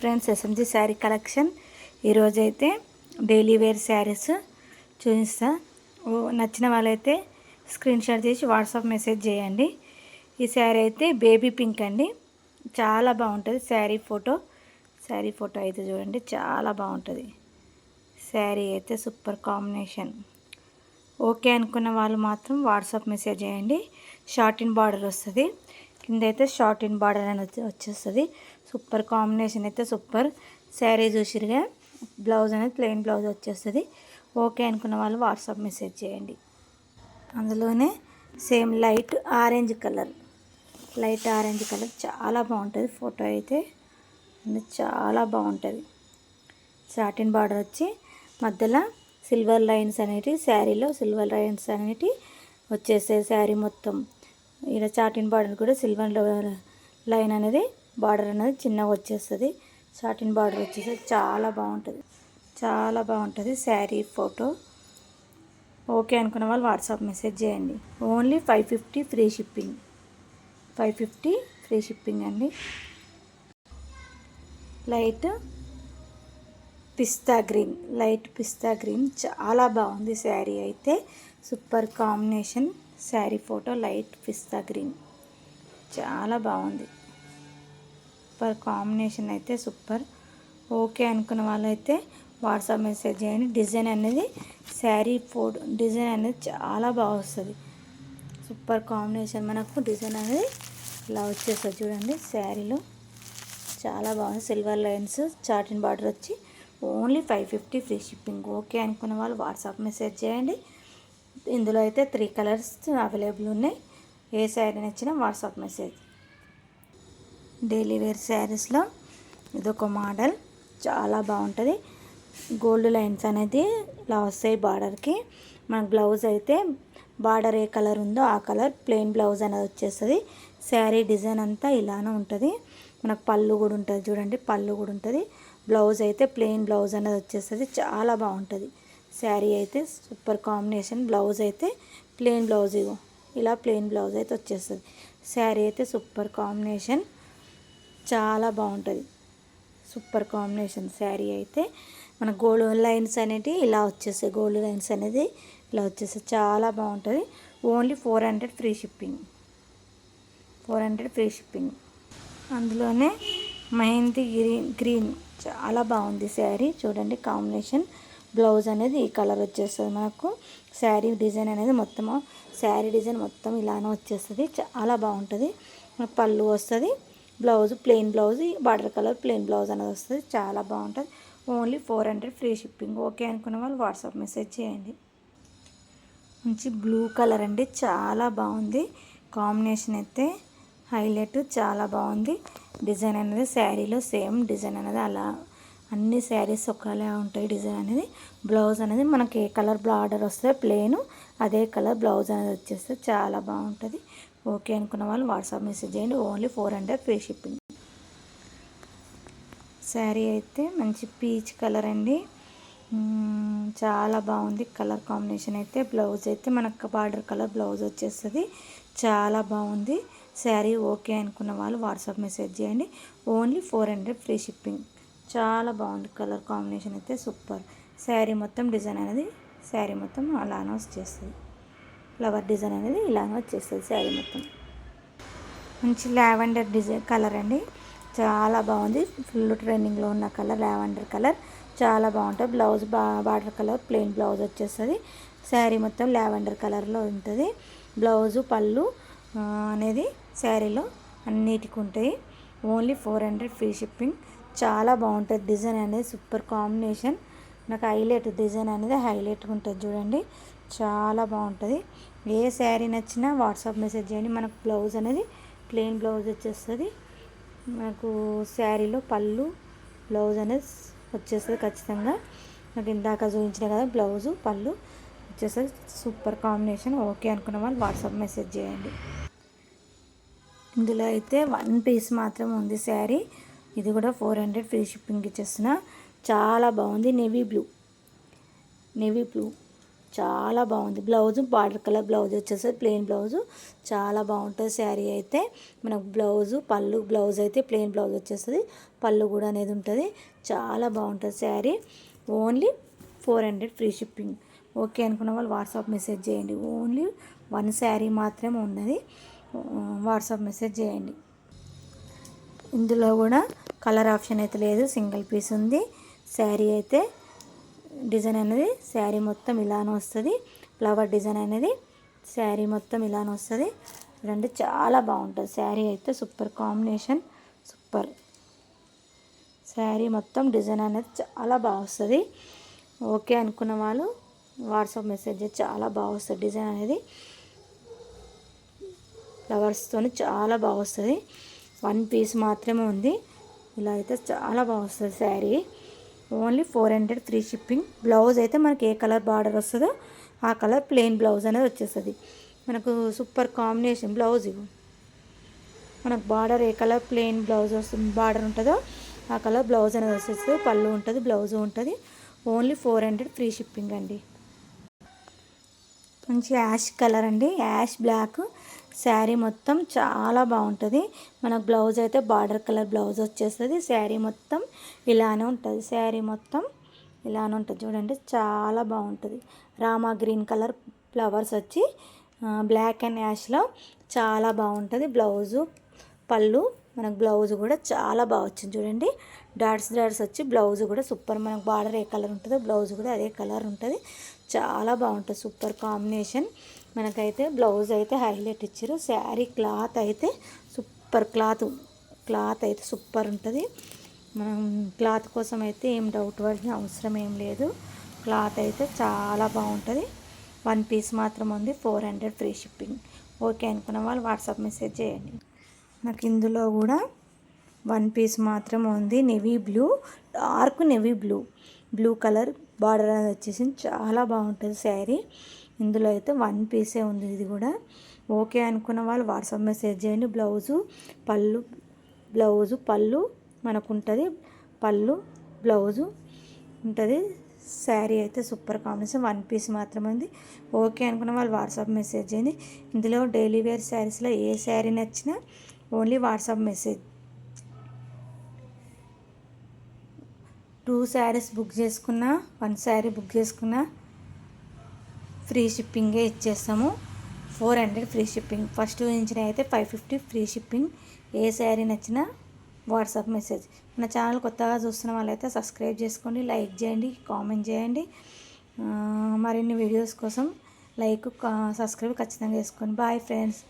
Friends SMG sari collection. ఈరోజైతే daily wear saris చూపిస్తా. ఓ నచ్చిన వాళ్ళైతే స్క్రీన్ షాట్ చేసి వాట్సాప్ మెసేజ్ చేయండి. ఈ శారీ అయితే బేబీ పింక్ అండి. చాలా బాగుంటుంది శారీ ఫోటో. శారీ ఫోటో అయితే చూడండి చాలా బాగుంటుంది. శారీ అయితే సూపర్ కాంబినేషన్. ఓకే అనుకున్న వాళ్ళు మాత్రం వాట్సాప్ మెసేజ్ చేయండి. షార్ట్ ఇన్ బార్డర్ వస్తుంది. కింద అయితే షార్ట్ ఇన్ బార్డర్ అని వచ్చేస్తుంది. సూపర్ కాంబినేషన్ అయితే సూపర్. శారీ చూసిరుగా బ్లౌజ్ అనేది ప్లెయిన్ బ్లౌజ్ వచ్చేస్తుంది. ఓకే అనుకున్న వాళ్ళు వాట్సాప్ మెసేజ్ చేయండి. అందులోనే same light orange colour. Light orange colour చాలా బాగుంటుంది. ఫోటో అయితే చాలా బాగుంటుంది. సాటిన్ బార్డర్ వచ్చి మధ్యలో సిల్వర్ లైన్స్ అనేటివి శారీలో సిల్వర్ లైన్స్ అనేటివి వచ్చేసే శారీ మొత్తం. ఇలా చాటిన్ బార్డర్ కూడా సిల్వర్ లైన్ అనేది బార్డర్ అనేది చిన్నగా వచ్చేస్తుంది. చాటిన్ బార్డర్ వచ్చేసి చాలా బాగుంటుంది. చాలా బాగుంటుంది శారీ ఫోటో. ఓకే అనుకున్న వాళ్ళు వాట్సాప్ మెసేజ్ చేయండి. Only five fifty free shipping. Five fifty free shipping అండి. Light pista green. Light pista green. చాలా బాగుంది శారీ అయితే. Super combination. Sari photo light pista green. చాలా బాగుంది. సూపర్ కాంబినేషన్ అయితే సూపర్. ఓకే అనుకున్న వాళ్ళైతే వాట్సాప్ మెసేజ్ చేయండి. డిజైన్ అనేది శారీ ఫోటో డిజైన్ అనేది చాలా బాగా వస్తుంది. సూపర్ కాంబినేషన్ మనకు డిజైన్ అనేది ఇలా వచ్చేస్తుంది చూడండి శారీలో. చాలా బాగుంది. సిల్వర్ లైన్స్ చాటిన్ బార్డర్ వచ్చి only five fifty free shipping. Okay అనుకున్న వాళ్ళు వాట్సాప్ మెసేజ్ చేయండి. ఇందులో అయితే త్రీ కలర్స్ అవైలబుల్ ఉన్నాయి. ఏ శారీ నచ్చినా వాట్సాప్ మెసేజ్ డైలీ వేర్ శారీస్లో ఇదొక మోడల్ చాలా బాగుంటుంది. గోల్డ్ లైన్స్ అనేది ఇలా వస్తాయి బార్డర్కి మన బ్లౌజ్ అయితే బార్డర్ ఏ కలర్ ఉందో ఆ కలర్ ప్లెయిన్ బ్లౌజ్ అనేది వచ్చేస్తుంది. శారీ డిజైన్ అంతా ఇలానే ఉంటుంది. మనకు పళ్ళు కూడా ఉంటుంది చూడండి పళ్ళు కూడా ఉంటుంది. బ్లౌజ్ అయితే ప్లెయిన్ బ్లౌజ్ అనేది వచ్చేస్తుంది. చాలా బాగుంటుంది. శారీ అయితే సూపర్ కాంబినేషన్. బ్లౌజ్ అయితే ప్లెయిన్ బ్లౌజ్ ఇగో ఇలా ప్లెయిన్ బ్లౌజ్ అయితే వచ్చేస్తుంది. శారీ అయితే సూపర్ కాంబినేషన్ చాలా బాగుంటుంది. సూపర్ కాంబినేషన్ శారీ అయితే. మన గోల్డ్ లైన్స్ అనేవి ఇలా వచ్చేస్తాయి. గోల్డ్ లైన్స్ అనేది ఇలా వచ్చేస్తాయి. చాలా బాగుంటుంది. Only four hundred free shipping. Four hundred free shipping. అందులోనే మెహందీ గ్రీన్ గ్రీన్. చాలా బాగుంది శారీ. చూడండి కాంబినేషన్. బ్లౌజ్ అనేది ఈ కలర్ వచ్చేస్తుంది మనకు. శారీ డిజైన్ అనేది మొత్తం శారీ డిజైన్ మొత్తం ఇలానే వచ్చేస్తుంది. చాలా బాగుంటుంది. పళ్ళు వస్తుంది blouse plain blouse border colour plain blouse అనేది వస్తుంది. చాలా బాగుంటుంది. Only four hundred free shipping. Okay అనుకున్న వాళ్ళు వాట్సాప్ మెసేజ్ చేయండి. మంచి బ్లూ కలర్ అండి. చాలా బాగుంది. కాంబినేషన్ అయితే హైలైట్. చాలా బాగుంది. డిజైన్ అనేది శారీలో సేమ్ డిజైన్ అనేది అలా అన్ని శారీస్ ఒకలా ఉంటాయి. డిజైన్ అనేది బ్లౌజ్ అనేది మనకి ఏ కలర్ బార్డర్ వస్తే ప్లేన్ అదే కలర్ బ్లౌజ్ అనేది వచ్చేస్తే చాలా బాగుంటుంది. ఓకే అనుకున్న వాళ్ళు వాట్సాప్ మెసేజ్ చేయండి. Only four hundred free shipping. Sari అయితే మంచి పీచ్ కలర్ అండి. చాలా బాగుంది కలర్ కాంబినేషన్ అయితే. బ్లౌజ్ అయితే మనకు బార్డర్ కలర్ బ్లౌజ్ వచ్చేస్తుంది. చాలా బాగుంది. శారీ ఓకే అనుకున్న వాళ్ళు వాట్సాప్ మెసేజ్ చేయండి. Only four hundred free shipping. చాలా బాగుంది. కలర్ కాంబినేషన్ అయితే సూపర్. శారీ మొత్తం డిజైన్ అనేది శారీ మొత్తం అలానే వచ్చేస్తుంది ఫ్లవర్ డిజైన్ అనేది ఇలానే వచ్చేస్తుంది శారీ మొత్తం. మంచి లావెండర్ డిజైన్ కలర్ అండి. చాలా బాగుంది. ఫుల్ ట్రెండింగ్లో ఉన్న కలర్ లావెండర్ కలర్. చాలా బాగుంటుంది బ్లౌజ్ బా బార్డర్ కలర్ ప్లెయిన్ బ్లౌజ్ వచ్చేస్తుంది. శారీ మొత్తం లావెండర్ కలర్లో ఉంటుంది. బ్లౌజు పళ్ళు అనేది శారీలో అన్నిటికి ఉంటాయి. Only four hundred free shipping. చాలా బాగుంటుంది డిజైన్ అనేది సూపర్ కాంబినేషన్. నాకు హైలైట్ డిజైన్ అనేది హైలైట్ ఉంటుంది చూడండి. చాలా బాగుంటుంది. ఏ శారీ నచ్చినా వాట్సాప్ మెసేజ్ చేయండి. మనకు బ్లౌజ్ అనేది ప్లెయిన్ బ్లౌజ్ వచ్చేస్తుంది. మనకు శారీలో పళ్ళు బ్లౌజ్ అనేది వచ్చేస్తుంది ఖచ్చితంగా. నాకు ఇందాక చూపించిన కదా బ్లౌజు పళ్ళు వచ్చేస్తుంది. Super combination. ఓకే అనుకున్న వాళ్ళు వాట్సాప్ మెసేజ్ చేయండి. ఇందులో అయితే వన్ పీస్ మాత్రం ఉంది శారీ. ఇది కూడా ఫోర్ హండ్రెడ్ ఫ్రీ షిప్పింగ్ ఇచ్చేసిన చాలా బాగుంది. నేవీ బ్లూ నేవీ బ్లూ చాలా బాగుంది. బ్లౌజ్ బార్డర్ కలర్ బ్లౌజ్ వచ్చేసి ప్లెయిన్ బ్లౌజ్ చాలా బాగుంటుంది శారీ అయితే. మనకు బ్లౌజు పళ్ళు బ్లౌజ్ అయితే ప్లెయిన్ బ్లౌజ్ వచ్చేస్తుంది. పళ్ళు కూడా అనేది ఉంటుంది. చాలా బాగుంటుంది sari. Only four hundred free shipping okay అనుకున్న వాళ్ళు వాట్సాప్ మెసేజ్ చేయండి. ఓన్లీ వన్ శారీ మాత్రమే ఉన్నది. వాట్సాప్ మెసేజ్ చేయండి. ఇందులో కూడా కలర్ ఆప్షన్ అయితే లేదు సింగిల్ పీస్ ఉంది. శారీ అయితే డిజైన్ అనేది శారీ మొత్తం ఇలానే వస్తుంది. ఫ్లవర్ డిజైన్ అనేది శారీ మొత్తం ఇలానే వస్తుంది. రెండు చాలా బాగుంటుంది. శారీ అయితే సూపర్ కాంబినేషన్ సూపర్. శారీ మొత్తం డిజైన్ అనేది చాలా బాగా వస్తుంది. ఓకే అనుకున్న వాళ్ళు వాట్సాప్ మెసేజ్ చాలా బాగా వస్తుంది డిజైన్ అనేది. ఫ్లవర్స్తో చాలా బాగా వస్తుంది. వన్ పీస్ మాత్రమే ఉంది. ఇలా అయితే చాలా బాగా వస్తుంది sari. Only four hundred free shipping. Blouse అయితే మనకి ఏ కలర్ బార్డర్ వస్తుందో ఆ కలర్ ప్లెయిన్ బ్లౌజ్ అనేది వచ్చేస్తుంది. మనకు సూపర్ కాంబినేషన్ బ్లౌజ్ ఇవ్వు. మనకు బార్డర్ ఏ కలర్ ప్లెయిన్ బ్లౌజ్ వస్తుంది బార్డర్ ఉంటుందో ఆ కలర్ బ్లౌజ్ అనేది వచ్చేస్తుంది. పళ్ళు ఉంటుంది బ్లౌజ్ ఉంటుంది. Only four hundred free shipping అండి. మంచి యాష్ కలర్ అండి. Ash black. శారీ మొత్తం చాలా బాగుంటుంది. మనకు బ్లౌజ్ అయితే బార్డర్ కలర్ బ్లౌజ్ వచ్చేస్తుంది. శారీ మొత్తం ఇలానే ఉంటుంది. శారీ మొత్తం ఇలానే ఉంటుంది. చూడండి చాలా బాగుంటుంది. రామా గ్రీన్ కలర్ ఫ్లవర్స్ వచ్చి బ్లాక్ అండ్ యాష్లో చాలా బాగుంటుంది. బ్లౌజు పళ్ళు మనకు బ్లౌజ్ కూడా చాలా బాగా వచ్చింది చూడండి. డాట్స్ డాట్స్ వచ్చి బ్లౌజ్ కూడా సూపర్. మనకు బార్డర్ ఏ కలర్ ఉంటుందో బ్లౌజ్ కూడా అదే కలర్ ఉంటుంది. చాలా బాగుంటుంది. Super combination. మనకైతే బ్లౌజ్ అయితే హైలైట్ ఇచ్చారు. శారీ క్లాత్ అయితే సూపర్ క్లాత్ క్లాత్ అయితే సూపర్ ఉంటుంది. మనం క్లాత్ కోసం అయితే ఏం డౌట్ పడిన అవసరం ఏం లేదు. క్లాత్ అయితే చాలా బాగుంటుంది. వన్ పీస్ మాత్రం ఉంది four hundred free shipping. Okay అనుకున్న వాళ్ళు వాట్సాప్ మెసేజ్ చేయండి. నాకు ఇందులో కూడా వన్ పీస్ మాత్రం ఉంది navy blue dark navy blue. Blue colour border అనేది వచ్చేసి చాలా బాగుంటుంది శారీ. ఇందులో అయితే వన్ పీసే ఉంది ఇది కూడా. ఓకే అనుకున్న వాళ్ళు వాట్సాప్ మెసేజ్ చేయండి. బ్లౌజు పళ్ళు బ్లౌజు పళ్ళు మనకు ఉంటుంది పళ్ళు బ్లౌజు ఉంటుంది. శారీ అయితే సూపర్ కాంబినేషన్ వన్ పీస్ మాత్రమే ఉంది ఓకే అనుకున్న వాళ్ళు వాట్సాప్ మెసేజ్ చేయండి. ఇందులో డైలీ వేర్ శారీస్లో ఏ శారీ నచ్చినా only WhatsApp message. Two saris book చేసుకున్నా వన్ శారీ బుక్ చేసుకున్నా ఫ్రీ షిప్పింగే ఇచ్చేస్తాము. Four hundred free shipping. First నుంచి అయితే ఫైవ్ ఫిఫ్టీ ఫ్రీ షిప్పింగ్. ఏ శారీ నచ్చినా వాట్సాప్ మెసేజ్. మన ఛానల్ కొత్తగా చూస్తున్న వాళ్ళైతే సబ్స్క్రైబ్ చేసుకోండి లైక్ చేయండి కామెంట్ చేయండి. మరిన్ని వీడియోస్ కోసం లైక్ సబ్స్క్రైబ్ ఖచ్చితంగా చేసుకోండి. Bye friends.